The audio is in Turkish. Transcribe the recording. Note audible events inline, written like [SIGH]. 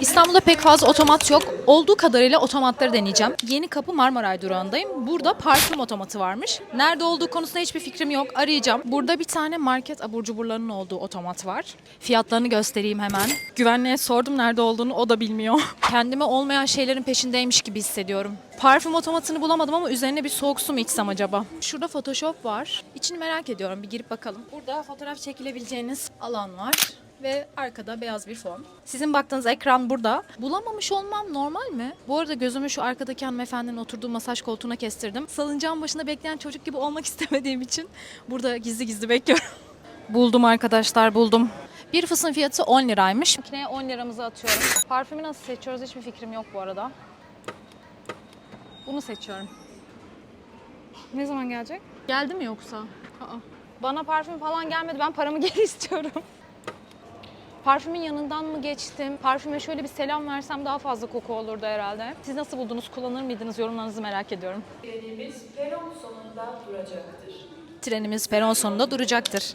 İstanbul'da pek fazla otomat yok. Olduğu kadarıyla otomatları deneyeceğim. Yeni Kapı Marmaray durağındayım. Burada parfüm otomatı varmış. Nerede olduğu konusunda hiçbir fikrim yok. Arayacağım. Burada bir tane market abur cuburlarının olduğu otomat var. Fiyatlarını göstereyim hemen. Güvenliğe sordum nerede olduğunu o da bilmiyor. [LAUGHS] Kendime olmayan şeylerin peşindeymiş gibi hissediyorum. Parfüm otomatını bulamadım ama üzerine bir soğuk su mu içsem acaba? Şurada Photoshop var. İçini merak ediyorum. Bir girip bakalım. Burada fotoğraf çekilebileceğiniz alan var ve arkada beyaz bir fon. Sizin baktığınız ekran burada. Bulamamış olmam normal mi? Bu arada gözümü şu arkadaki hanımefendinin oturduğu masaj koltuğuna kestirdim. Salıncağın başında bekleyen çocuk gibi olmak [LAUGHS] istemediğim için burada gizli gizli bekliyorum. buldum arkadaşlar buldum. Bir fısın fiyatı 10 liraymış. Makineye 10 liramızı atıyorum. Parfümü nasıl seçiyoruz hiçbir fikrim yok bu arada. Bunu seçiyorum. Ne zaman gelecek? Geldi mi yoksa? Aa. Bana parfüm falan gelmedi. Ben paramı [LAUGHS] geri istiyorum. Parfümün yanından mı geçtim? Parfüme şöyle bir selam versem daha fazla koku olurdu herhalde. Siz nasıl buldunuz? Kullanır mıydınız? Yorumlarınızı merak ediyorum. Trenimiz peron sonunda duracaktır.